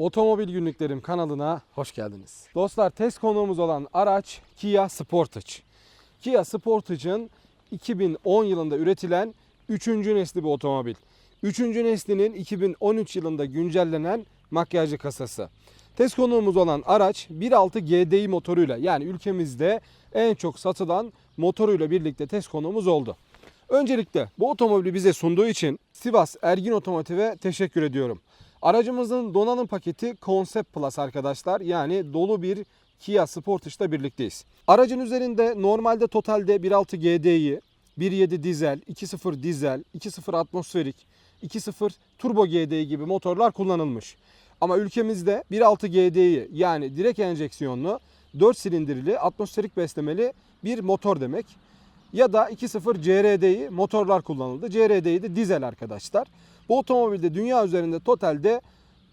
Otomobil Günlüklerim kanalına hoş geldiniz. Dostlar test konuğumuz olan araç Kia Sportage. Kia Sportage'ın 2010 yılında üretilen 3. nesli bir otomobil. 3. neslinin 2013 yılında güncellenen makyajlı kasası. Test konuğumuz olan araç 1.6 GDI motoruyla yani ülkemizde en çok satılan motoruyla birlikte test konuğumuz oldu. Öncelikle bu otomobili bize sunduğu için Sivas Ergin Otomotiv'e teşekkür ediyorum. Aracımızın donanım paketi Concept Plus arkadaşlar. Yani dolu bir Kia Sportage'da birlikteyiz. Aracın üzerinde normalde totalde 1.6 GDI, 1.7 dizel, 2.0 dizel, 2.0 atmosferik, 2.0 turbo GDI gibi motorlar kullanılmış. Ama ülkemizde 1.6 GDI yani direkt enjeksiyonlu 4 silindirli atmosferik beslemeli bir motor demek ya da 2.0 CRD'yi motorlar kullanıldı. CRD'yi de dizel arkadaşlar. Bu otomobilde dünya üzerinde totalde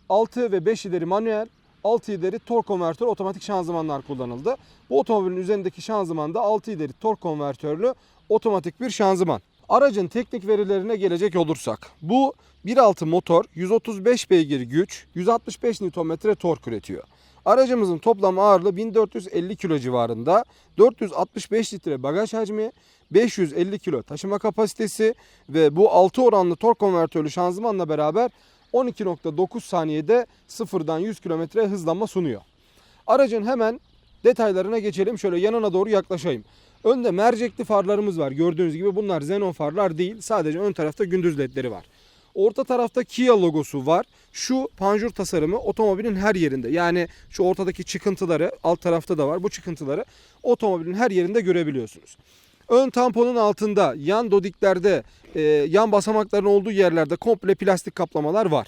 6 ve 5 ileri manuel, 6 ileri tork konvertör otomatik şanzımanlar kullanıldı. Bu otomobilin üzerindeki şanzımanda 6 ileri tork konvertörlü otomatik bir şanzıman. Aracın teknik verilerine gelecek olursak bu 1.6 motor 135 beygir güç 165 Nm tork üretiyor. Aracımızın toplam ağırlığı 1450 kilo civarında. 465 litre bagaj hacmi, 550 kilo taşıma kapasitesi ve bu 6 oranlı tork konvertörlü şanzımanla beraber 12.9 saniyede sıfırdan 100 km hızlanma sunuyor. Aracın hemen detaylarına geçelim. Şöyle yanına doğru yaklaşayım. Önde mercekli farlarımız var. Gördüğünüz gibi bunlar xenon farlar değil. Sadece ön tarafta gündüz ledleri var. Orta tarafta Kia logosu var. Şu panjur tasarımı otomobilin her yerinde. Yani şu ortadaki çıkıntıları alt tarafta da var. Bu çıkıntıları otomobilin her yerinde görebiliyorsunuz. Ön tamponun altında, yan dodiklerde, e, yan basamakların olduğu yerlerde komple plastik kaplamalar var.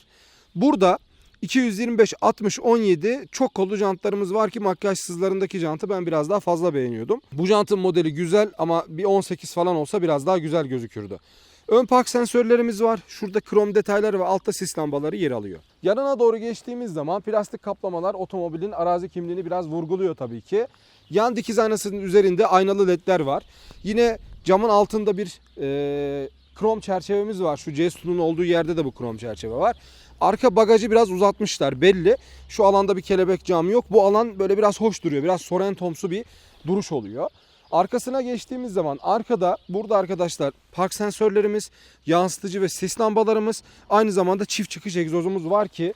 Burada 225 60 17 çok kollu jantlarımız var ki makyajsızlarındaki jantı ben biraz daha fazla beğeniyordum. Bu jantın modeli güzel ama bir 18 falan olsa biraz daha güzel gözükürdü. Ön park sensörlerimiz var. Şurada krom detayları ve altta sis lambaları yer alıyor. Yanına doğru geçtiğimiz zaman plastik kaplamalar otomobilin arazi kimliğini biraz vurguluyor tabii ki. Yan dikiz aynasının üzerinde aynalı ledler var. Yine camın altında bir e, krom çerçevemiz var. Şu C-Sun'un olduğu yerde de bu krom çerçeve var. Arka bagajı biraz uzatmışlar belli. Şu alanda bir kelebek cam yok. Bu alan böyle biraz hoş duruyor. Biraz Sorrento'msu bir duruş oluyor. Arkasına geçtiğimiz zaman arkada burada arkadaşlar park sensörlerimiz, yansıtıcı ve ses lambalarımız aynı zamanda çift çıkış egzozumuz var ki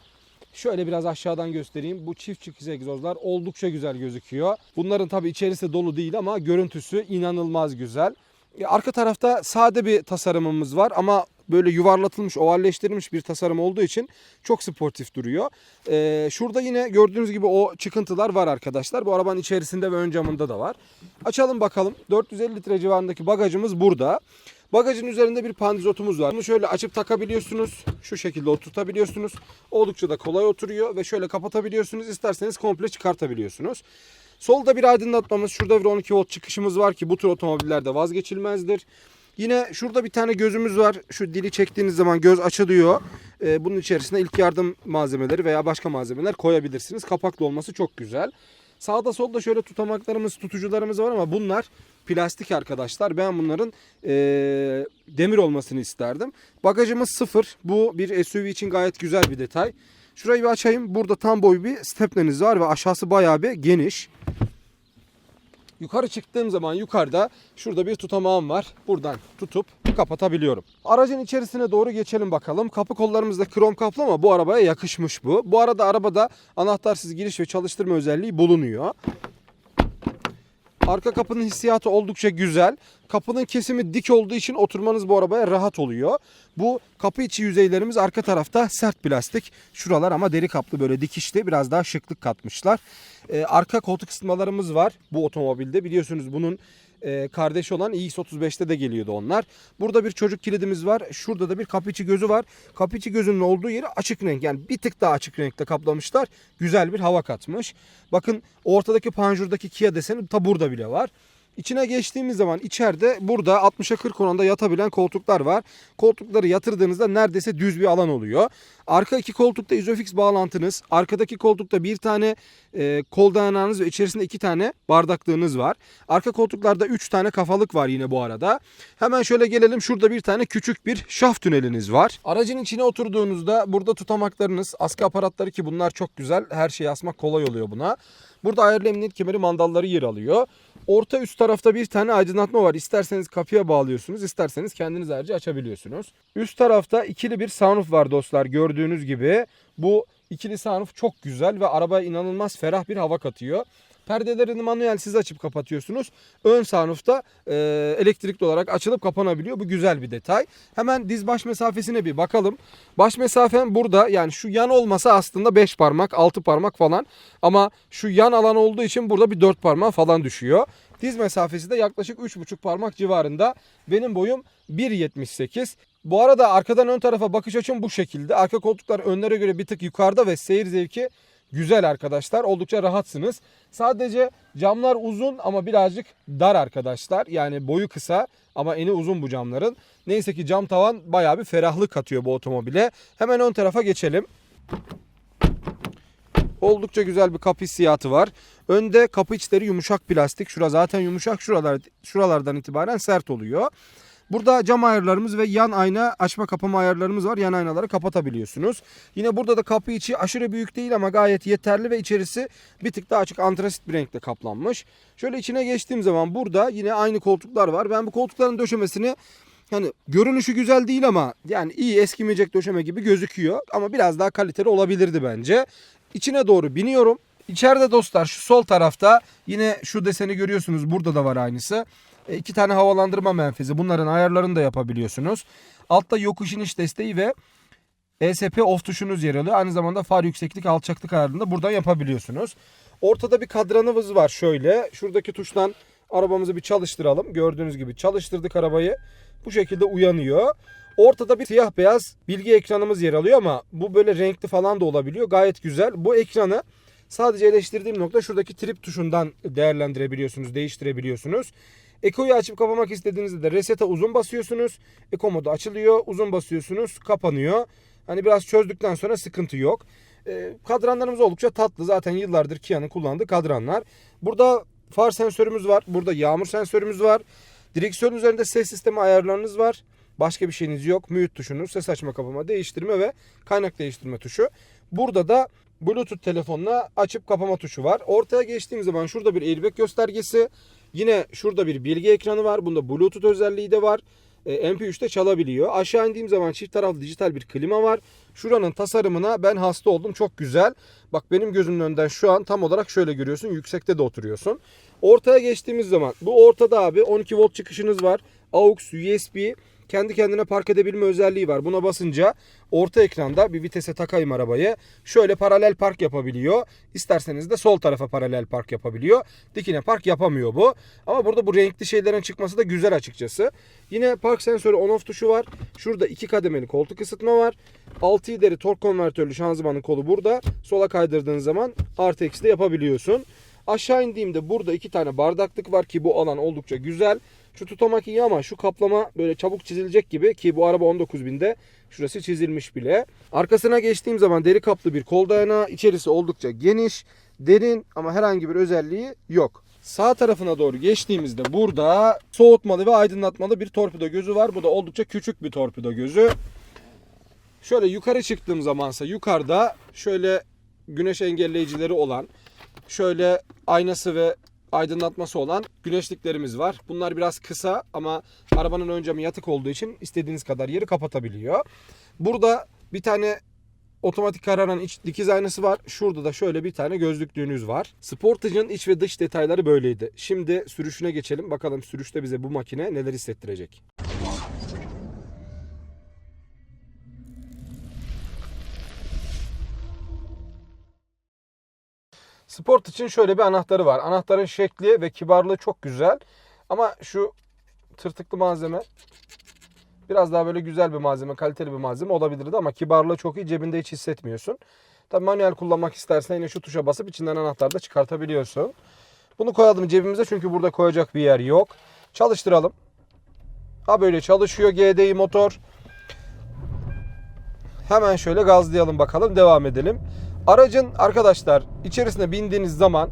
Şöyle biraz aşağıdan göstereyim. Bu çift çıkış egzozlar oldukça güzel gözüküyor. Bunların tabi içerisi dolu değil ama görüntüsü inanılmaz güzel. E, Arka tarafta sade bir tasarımımız var ama böyle yuvarlatılmış, ovalleştirilmiş bir tasarım olduğu için çok sportif duruyor. Ee, şurada yine gördüğünüz gibi o çıkıntılar var arkadaşlar. Bu arabanın içerisinde ve ön camında da var. Açalım bakalım. 450 litre civarındaki bagajımız burada. Bagajın üzerinde bir pandizotumuz var. Bunu şöyle açıp takabiliyorsunuz. Şu şekilde oturtabiliyorsunuz. Oldukça da kolay oturuyor ve şöyle kapatabiliyorsunuz. İsterseniz komple çıkartabiliyorsunuz. Solda bir aydınlatmamız, şurada bir 12 volt çıkışımız var ki bu tür otomobillerde vazgeçilmezdir. Yine şurada bir tane gözümüz var. Şu dili çektiğiniz zaman göz açılıyor. Ee, bunun içerisine ilk yardım malzemeleri veya başka malzemeler koyabilirsiniz. Kapaklı olması çok güzel. Sağda solda şöyle tutamaklarımız, tutucularımız var ama bunlar plastik arkadaşlar. Ben bunların eee, demir olmasını isterdim. Bagajımız sıfır. Bu bir SUV için gayet güzel bir detay. Şurayı bir açayım. Burada tam boy bir stepneniz var ve aşağısı bayağı bir geniş. Yukarı çıktığım zaman yukarıda şurada bir tutamağım var. Buradan tutup kapatabiliyorum. Aracın içerisine doğru geçelim bakalım. Kapı kollarımızda krom kaplı ama bu arabaya yakışmış bu. Bu arada arabada anahtarsız giriş ve çalıştırma özelliği bulunuyor. Arka kapının hissiyatı oldukça güzel. Kapının kesimi dik olduğu için oturmanız bu arabaya rahat oluyor. Bu kapı içi yüzeylerimiz arka tarafta sert plastik. Şuralar ama deri kaplı böyle dikişli biraz daha şıklık katmışlar. Ee, arka koltuk ısıtmalarımız var bu otomobilde. Biliyorsunuz bunun e, kardeşi olan iX35'te de geliyordu onlar. Burada bir çocuk kilidimiz var. Şurada da bir kapı içi gözü var. Kapı içi gözünün olduğu yeri açık renk. Yani bir tık daha açık renkte kaplamışlar. Güzel bir hava katmış. Bakın ortadaki panjurdaki Kia deseni ta burada bile var. İçine geçtiğimiz zaman içeride burada 60'a 40 oranında yatabilen koltuklar var. Koltukları yatırdığınızda neredeyse düz bir alan oluyor. Arka iki koltukta izofix bağlantınız, arkadaki koltukta bir tane e, kol dayanağınız ve içerisinde iki tane bardaklığınız var. Arka koltuklarda üç tane kafalık var yine bu arada. Hemen şöyle gelelim şurada bir tane küçük bir şaft tüneliniz var. Aracın içine oturduğunuzda burada tutamaklarınız, askı aparatları ki bunlar çok güzel. Her şeyi asmak kolay oluyor buna. Burada ayarlı emniyet kemeri mandalları yer alıyor. Orta üst tarafta bir tane aydınlatma var. İsterseniz kapıya bağlıyorsunuz, isterseniz kendiniz ayrıca açabiliyorsunuz. Üst tarafta ikili bir sunroof var dostlar gördüğünüz gibi. Bu ikili sunroof çok güzel ve arabaya inanılmaz ferah bir hava katıyor. Perdelerini manuel siz açıp kapatıyorsunuz. Ön sunroofta e, elektrikli olarak açılıp kapanabiliyor. Bu güzel bir detay. Hemen diz baş mesafesine bir bakalım. Baş mesafem burada yani şu yan olmasa aslında 5 parmak 6 parmak falan. Ama şu yan alan olduğu için burada bir 4 parmak falan düşüyor. Diz mesafesi de yaklaşık 3,5 parmak civarında. Benim boyum 1.78. Bu arada arkadan ön tarafa bakış açım bu şekilde. Arka koltuklar önlere göre bir tık yukarıda ve seyir zevki güzel arkadaşlar. Oldukça rahatsınız. Sadece camlar uzun ama birazcık dar arkadaşlar. Yani boyu kısa ama eni uzun bu camların. Neyse ki cam tavan bayağı bir ferahlık katıyor bu otomobile. Hemen ön tarafa geçelim. Oldukça güzel bir kapı hissiyatı var. Önde kapı içleri yumuşak plastik. Şura zaten yumuşak. Şuralar, şuralardan itibaren sert oluyor. Burada cam ayarlarımız ve yan ayna açma kapama ayarlarımız var. Yan aynaları kapatabiliyorsunuz. Yine burada da kapı içi aşırı büyük değil ama gayet yeterli ve içerisi bir tık daha açık antrasit bir renkle kaplanmış. Şöyle içine geçtiğim zaman burada yine aynı koltuklar var. Ben bu koltukların döşemesini hani görünüşü güzel değil ama yani iyi eskimeyecek döşeme gibi gözüküyor. Ama biraz daha kaliteli olabilirdi bence. İçine doğru biniyorum. İçeride dostlar şu sol tarafta yine şu deseni görüyorsunuz. Burada da var aynısı. E, iki tane havalandırma menfezi. Bunların ayarlarını da yapabiliyorsunuz. Altta yokuş iniş desteği ve ESP off tuşunuz yer alıyor. Aynı zamanda far yükseklik alçaklık ayarını da buradan yapabiliyorsunuz. Ortada bir kadranımız var şöyle. Şuradaki tuştan arabamızı bir çalıştıralım. Gördüğünüz gibi çalıştırdık arabayı. Bu şekilde uyanıyor. Ortada bir siyah beyaz bilgi ekranımız yer alıyor ama bu böyle renkli falan da olabiliyor. Gayet güzel. Bu ekranı sadece eleştirdiğim nokta şuradaki trip tuşundan değerlendirebiliyorsunuz, değiştirebiliyorsunuz. Eko'yu açıp kapamak istediğinizde de resete uzun basıyorsunuz. Eko modu açılıyor. Uzun basıyorsunuz. Kapanıyor. Hani biraz çözdükten sonra sıkıntı yok. E, kadranlarımız oldukça tatlı. Zaten yıllardır Kia'nın kullandığı kadranlar. Burada far sensörümüz var. Burada yağmur sensörümüz var. Direksiyon üzerinde ses sistemi ayarlarınız var. Başka bir şeyiniz yok. Mute tuşunuz, ses açma kapama, değiştirme ve kaynak değiştirme tuşu. Burada da Bluetooth telefonla açıp kapama tuşu var. Ortaya geçtiğim zaman şurada bir airbag göstergesi. Yine şurada bir bilgi ekranı var. Bunda Bluetooth özelliği de var. E, MP3'te çalabiliyor. Aşağı indiğim zaman çift taraflı dijital bir klima var. Şuranın tasarımına ben hasta oldum. Çok güzel. Bak benim gözümün önünden şu an tam olarak şöyle görüyorsun. Yüksekte de oturuyorsun. Ortaya geçtiğimiz zaman bu ortada abi 12 volt çıkışınız var. AUX, USB, kendi kendine park edebilme özelliği var. Buna basınca orta ekranda bir vitese takayım arabayı. Şöyle paralel park yapabiliyor. İsterseniz de sol tarafa paralel park yapabiliyor. Dikine park yapamıyor bu. Ama burada bu renkli şeylerin çıkması da güzel açıkçası. Yine park sensörü on off tuşu var. Şurada iki kademeli koltuk ısıtma var. 6 ileri tork konvertörlü şanzımanın kolu burada. Sola kaydırdığın zaman artı eksi de yapabiliyorsun. Aşağı indiğimde burada iki tane bardaklık var ki bu alan oldukça güzel. Şu tutamak iyi ama şu kaplama böyle çabuk çizilecek gibi ki bu araba 19.000'de şurası çizilmiş bile. Arkasına geçtiğim zaman deri kaplı bir kol dayanağı. içerisi oldukça geniş, derin ama herhangi bir özelliği yok. Sağ tarafına doğru geçtiğimizde burada soğutmalı ve aydınlatmalı bir torpido gözü var. Bu da oldukça küçük bir torpido gözü. Şöyle yukarı çıktığım zamansa yukarıda şöyle güneş engelleyicileri olan şöyle aynası ve aydınlatması olan güneşliklerimiz var. Bunlar biraz kısa ama arabanın ön camı yatık olduğu için istediğiniz kadar yeri kapatabiliyor. Burada bir tane otomatik kararan iç dikiz aynası var. Şurada da şöyle bir tane gözlüklüğünüz var. Sportage'ın iç ve dış detayları böyleydi. Şimdi sürüşüne geçelim. Bakalım sürüşte bize bu makine neler hissettirecek. Sport için şöyle bir anahtarı var. Anahtarın şekli ve kibarlığı çok güzel. Ama şu tırtıklı malzeme biraz daha böyle güzel bir malzeme, kaliteli bir malzeme olabilirdi ama kibarlığı çok iyi. Cebinde hiç hissetmiyorsun. Tabii manuel kullanmak istersen yine şu tuşa basıp içinden anahtarı da çıkartabiliyorsun. Bunu koyalım cebimize çünkü burada koyacak bir yer yok. Çalıştıralım. Ha böyle çalışıyor GDI motor. Hemen şöyle gazlayalım bakalım devam edelim. Aracın arkadaşlar içerisine bindiğiniz zaman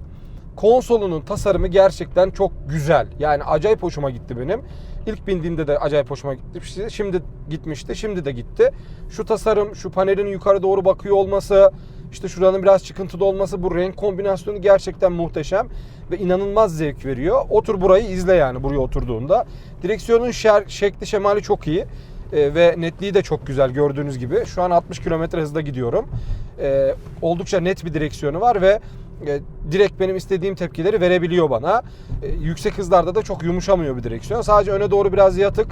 konsolunun tasarımı gerçekten çok güzel. Yani acayip hoşuma gitti benim. İlk bindiğimde de acayip hoşuma gitmişti. Şimdi gitmişti. Şimdi de gitti. Şu tasarım, şu panelin yukarı doğru bakıyor olması, işte şuranın biraz çıkıntılı olması, bu renk kombinasyonu gerçekten muhteşem ve inanılmaz zevk veriyor. Otur burayı izle yani buraya oturduğunda. Direksiyonun şer- şekli şemali çok iyi. Ee, ve netliği de çok güzel gördüğünüz gibi. Şu an 60 km hızda gidiyorum. Ee, oldukça net bir direksiyonu var ve e, direkt benim istediğim tepkileri verebiliyor bana. E, yüksek hızlarda da çok yumuşamıyor bir direksiyon. Sadece öne doğru biraz yatık,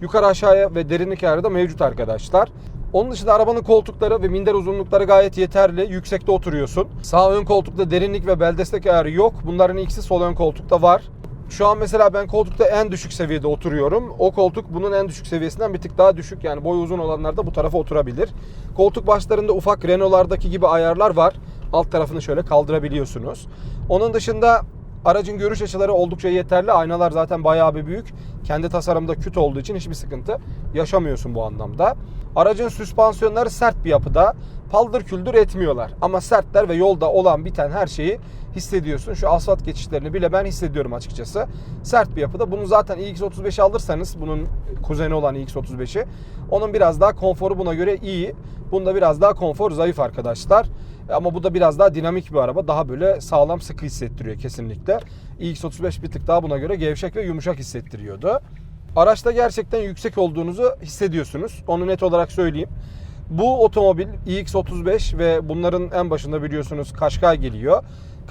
yukarı aşağıya ve derinlik ayarı da mevcut arkadaşlar. Onun dışında arabanın koltukları ve minder uzunlukları gayet yeterli. Yüksekte oturuyorsun. Sağ ön koltukta derinlik ve bel destek ayarı yok. Bunların ikisi sol ön koltukta var. Şu an mesela ben koltukta en düşük seviyede oturuyorum. O koltuk bunun en düşük seviyesinden bir tık daha düşük. Yani boyu uzun olanlar da bu tarafa oturabilir. Koltuk başlarında ufak Renault'lardaki gibi ayarlar var. Alt tarafını şöyle kaldırabiliyorsunuz. Onun dışında aracın görüş açıları oldukça yeterli. Aynalar zaten bayağı bir büyük. Kendi tasarımda küt olduğu için hiçbir sıkıntı yaşamıyorsun bu anlamda. Aracın süspansiyonları sert bir yapıda. Paldır küldür etmiyorlar. Ama sertler ve yolda olan biten her şeyi hissediyorsun. Şu asfalt geçişlerini bile ben hissediyorum açıkçası. Sert bir yapıda. Bunu zaten iX35 alırsanız bunun kuzeni olan iX35'i onun biraz daha konforu buna göre iyi. Bunda biraz daha konfor zayıf arkadaşlar. Ama bu da biraz daha dinamik bir araba. Daha böyle sağlam sıkı hissettiriyor kesinlikle. iX35 bir tık daha buna göre gevşek ve yumuşak hissettiriyordu. Araçta gerçekten yüksek olduğunuzu hissediyorsunuz. Onu net olarak söyleyeyim. Bu otomobil iX35 ve bunların en başında biliyorsunuz Qashqai geliyor.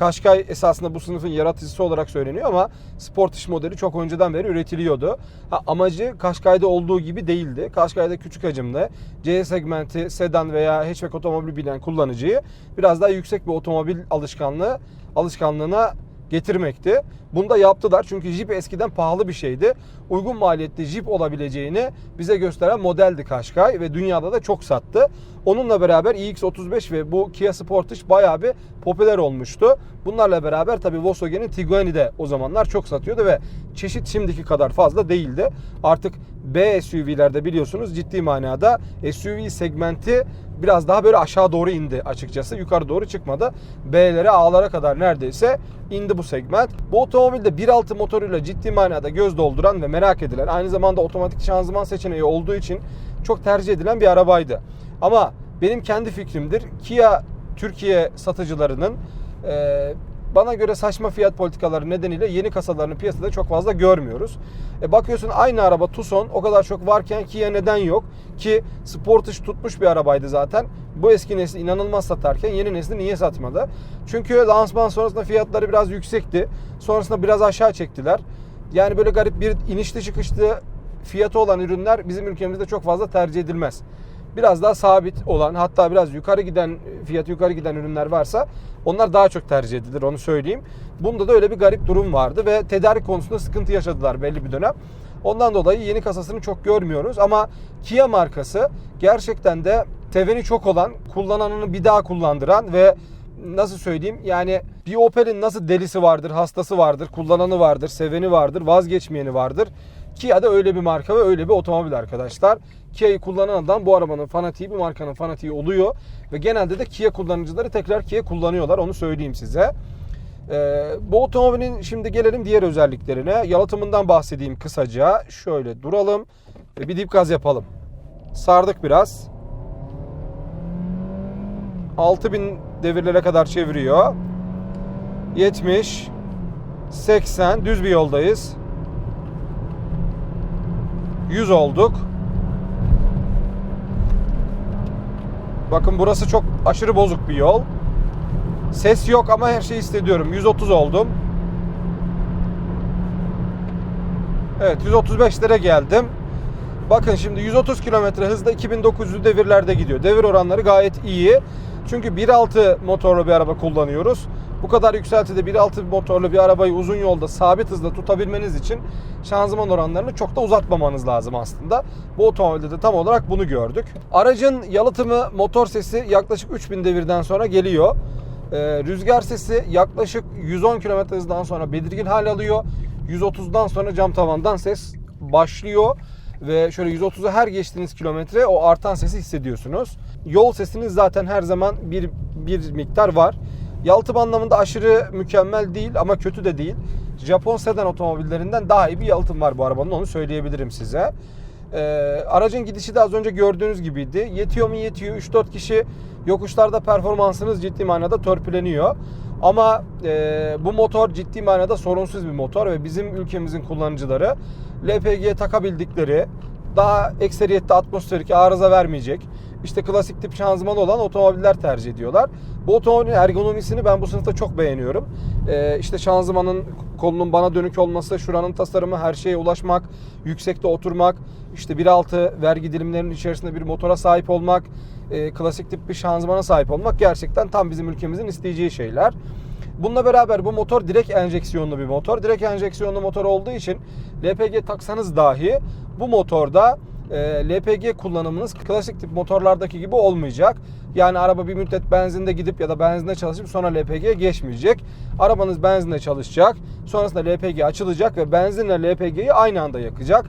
Qashqai esasında bu sınıfın yaratıcısı olarak söyleniyor ama Sportage modeli çok önceden beri üretiliyordu. Ha, amacı Qashqai'de olduğu gibi değildi. Qashqai'de küçük hacimli C segmenti sedan veya hatchback otomobil bilen kullanıcıyı biraz daha yüksek bir otomobil alışkanlığı alışkanlığına getirmekti. Bunu da yaptılar çünkü Jeep eskiden pahalı bir şeydi. Uygun maliyetli Jeep olabileceğini bize gösteren modeldi Qashqai ve dünyada da çok sattı. Onunla beraber iX35 ve bu Kia Sportage bayağı bir popüler olmuştu. Bunlarla beraber tabi Volkswagen'in Tiguan'i de o zamanlar çok satıyordu ve çeşit şimdiki kadar fazla değildi. Artık B SUV'lerde biliyorsunuz ciddi manada SUV segmenti biraz daha böyle aşağı doğru indi açıkçası. Yukarı doğru çıkmadı. B'lere A'lara kadar neredeyse indi bu segment. Bu otomobilde 1.6 motoruyla ciddi manada göz dolduran ve merak edilen aynı zamanda otomatik şanzıman seçeneği olduğu için çok tercih edilen bir arabaydı. Ama benim kendi fikrimdir. Kia Türkiye satıcılarının bana göre saçma fiyat politikaları nedeniyle yeni kasalarını piyasada çok fazla görmüyoruz. E bakıyorsun aynı araba Tucson o kadar çok varken Kia neden yok? Ki Sportage tutmuş bir arabaydı zaten. Bu eski nesli inanılmaz satarken yeni nesli niye satmadı? Çünkü lansman sonrasında fiyatları biraz yüksekti. Sonrasında biraz aşağı çektiler. Yani böyle garip bir inişli çıkışlı fiyatı olan ürünler bizim ülkemizde çok fazla tercih edilmez biraz daha sabit olan hatta biraz yukarı giden fiyatı yukarı giden ürünler varsa onlar daha çok tercih edilir onu söyleyeyim. Bunda da öyle bir garip durum vardı ve tedarik konusunda sıkıntı yaşadılar belli bir dönem. Ondan dolayı yeni kasasını çok görmüyoruz ama Kia markası gerçekten de teveni çok olan, kullananını bir daha kullandıran ve nasıl söyleyeyim yani bir Opel'in nasıl delisi vardır, hastası vardır, kullananı vardır, seveni vardır, vazgeçmeyeni vardır. Kia da öyle bir marka ve öyle bir otomobil arkadaşlar. Kia'yı kullanan adam bu arabanın fanatiği, bu markanın fanatiği oluyor. Ve genelde de Kia kullanıcıları tekrar Kia kullanıyorlar onu söyleyeyim size. Ee, bu otomobilin şimdi gelelim diğer özelliklerine. Yalıtımından bahsedeyim kısaca. Şöyle duralım ve bir dip gaz yapalım. Sardık biraz. 6000 devirlere kadar çeviriyor. 70 80 düz bir yoldayız. 100 olduk. Bakın burası çok aşırı bozuk bir yol. Ses yok ama her şeyi hissediyorum. 130 oldum. Evet 135'lere geldim. Bakın şimdi 130 km hızda 2900 devirlerde gidiyor. Devir oranları gayet iyi. Çünkü 1.6 motorlu bir araba kullanıyoruz. Bu kadar yükseltide 1.6 motorlu bir arabayı uzun yolda sabit hızda tutabilmeniz için şanzıman oranlarını çok da uzatmamanız lazım aslında. Bu otomobilde de tam olarak bunu gördük. Aracın yalıtımı motor sesi yaklaşık 3000 devirden sonra geliyor. Ee, rüzgar sesi yaklaşık 110 km hızdan sonra belirgin hal alıyor. 130'dan sonra cam tavandan ses başlıyor ve şöyle 130'u her geçtiğiniz kilometre o artan sesi hissediyorsunuz. Yol sesiniz zaten her zaman bir bir miktar var. Yalıtım anlamında aşırı mükemmel değil ama kötü de değil. Japon sedan otomobillerinden daha iyi bir yalıtım var bu arabanın onu söyleyebilirim size. Ee, aracın gidişi de az önce gördüğünüz gibiydi. Yetiyor mu yetiyor. 3-4 kişi yokuşlarda performansınız ciddi manada törpüleniyor. Ama e, bu motor ciddi manada sorunsuz bir motor ve bizim ülkemizin kullanıcıları LPG'ye takabildikleri daha ekseriyette atmosferik arıza vermeyecek işte klasik tip şanzımanı olan otomobiller tercih ediyorlar. Bu otomobilin ergonomisini ben bu sınıfta çok beğeniyorum. Ee, işte şanzımanın kolunun bana dönük olması, şuranın tasarımı, her şeye ulaşmak, yüksekte oturmak, işte 1.6 vergi dilimlerinin içerisinde bir motora sahip olmak, e, klasik tip bir şanzımana sahip olmak gerçekten tam bizim ülkemizin isteyeceği şeyler. Bununla beraber bu motor direkt enjeksiyonlu bir motor. Direkt enjeksiyonlu motor olduğu için LPG taksanız dahi bu motorda e, LPG kullanımınız klasik tip motorlardaki gibi olmayacak. Yani araba bir müddet benzinde gidip ya da benzinde çalışıp sonra LPG'ye geçmeyecek. Arabanız benzinde çalışacak. Sonrasında LPG açılacak ve benzinle LPG'yi aynı anda yakacak.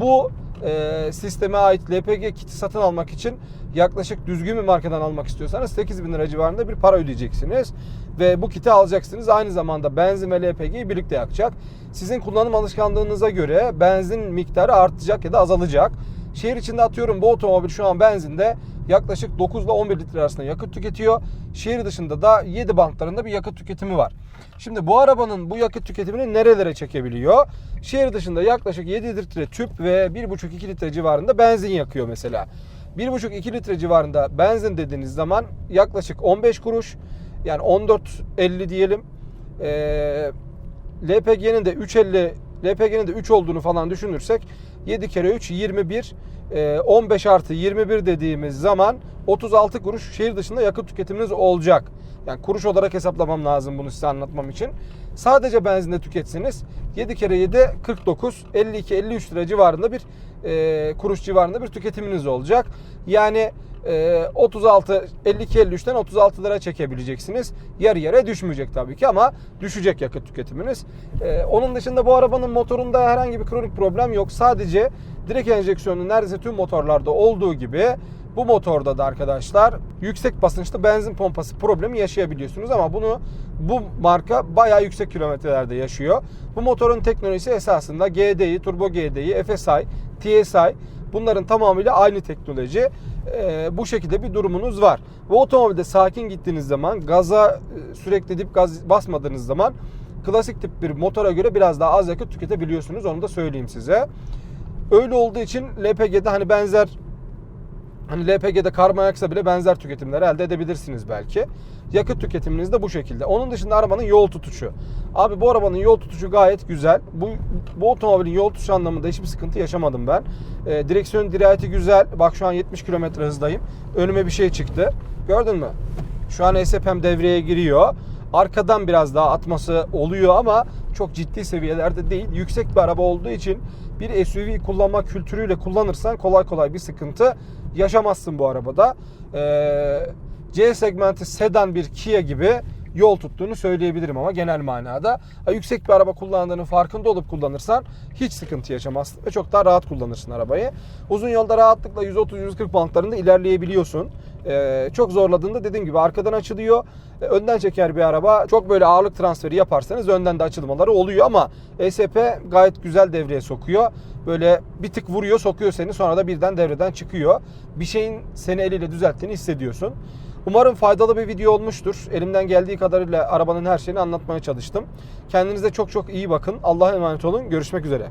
Bu e, sisteme ait LPG kiti satın almak için yaklaşık düzgün bir markadan almak istiyorsanız 8000 lira civarında bir para ödeyeceksiniz. Ve bu kiti alacaksınız. Aynı zamanda benzin ve LPG'yi birlikte yakacak. Sizin kullanım alışkanlığınıza göre benzin miktarı artacak ya da azalacak. Şehir içinde atıyorum bu otomobil şu an benzinde yaklaşık 9 ile 11 litre arasında yakıt tüketiyor. Şehir dışında da 7 bantlarında bir yakıt tüketimi var. Şimdi bu arabanın bu yakıt tüketimini nerelere çekebiliyor? Şehir dışında yaklaşık 7 litre tüp ve 1,5-2 litre civarında benzin yakıyor mesela. 1,5-2 litre civarında benzin dediğiniz zaman yaklaşık 15 kuruş yani 14.50 diyelim. Ee, LPG'nin de 3.50 LPG'nin de 3 olduğunu falan düşünürsek 7 kere 3 21 e, 15 artı 21 dediğimiz zaman 36 kuruş şehir dışında yakıt tüketiminiz olacak. Yani kuruş olarak hesaplamam lazım bunu size anlatmam için. Sadece benzinde tüketsiniz 7 kere 7 49 52 53 lira civarında bir e, kuruş civarında bir tüketiminiz olacak. Yani 36 52 53'ten 36 lira çekebileceksiniz. Yarı yarıya düşmeyecek tabii ki ama düşecek yakıt tüketiminiz. E, onun dışında bu arabanın motorunda herhangi bir kronik problem yok. Sadece direkt enjeksiyonlu neredeyse tüm motorlarda olduğu gibi bu motorda da arkadaşlar yüksek basınçlı benzin pompası problemi yaşayabiliyorsunuz ama bunu bu marka bayağı yüksek kilometrelerde yaşıyor. Bu motorun teknolojisi esasında GDI, Turbo GDI, FSI, TSI bunların tamamıyla aynı teknoloji. Ee, bu şekilde bir durumunuz var. Bu otomobilde sakin gittiğiniz zaman gaza e, sürekli dip gaz basmadığınız zaman klasik tip bir motora göre biraz daha az yakıt tüketebiliyorsunuz. Onu da söyleyeyim size. Öyle olduğu için LPG'de hani benzer Hani LPG'de karma yaksa bile benzer tüketimleri elde edebilirsiniz belki. Yakıt tüketiminiz de bu şekilde. Onun dışında arabanın yol tutuşu. Abi bu arabanın yol tutuşu gayet güzel. Bu, bu otomobilin yol tutuşu anlamında hiçbir sıkıntı yaşamadım ben. Ee, direksiyon dirayeti güzel. Bak şu an 70 km hızdayım. Önüme bir şey çıktı. Gördün mü? Şu an SPM devreye giriyor. Arkadan biraz daha atması oluyor ama çok ciddi seviyelerde değil. Yüksek bir araba olduğu için bir SUV kullanma kültürüyle kullanırsan kolay kolay bir sıkıntı yaşamazsın bu arabada. Ee, C segmenti sedan bir Kia gibi yol tuttuğunu söyleyebilirim ama genel manada. Yüksek bir araba kullandığının farkında olup kullanırsan hiç sıkıntı yaşamazsın ve çok daha rahat kullanırsın arabayı. Uzun yolda rahatlıkla 130-140 bantlarında ilerleyebiliyorsun. Ee, çok zorladığında dediğim gibi arkadan açılıyor. Ee, önden çeker bir araba. Çok böyle ağırlık transferi yaparsanız önden de açılmaları oluyor ama ESP gayet güzel devreye sokuyor. Böyle bir tık vuruyor sokuyor seni sonra da birden devreden çıkıyor. Bir şeyin seni eliyle düzelttiğini hissediyorsun. Umarım faydalı bir video olmuştur. Elimden geldiği kadarıyla arabanın her şeyini anlatmaya çalıştım. Kendinize çok çok iyi bakın. Allah'a emanet olun. Görüşmek üzere.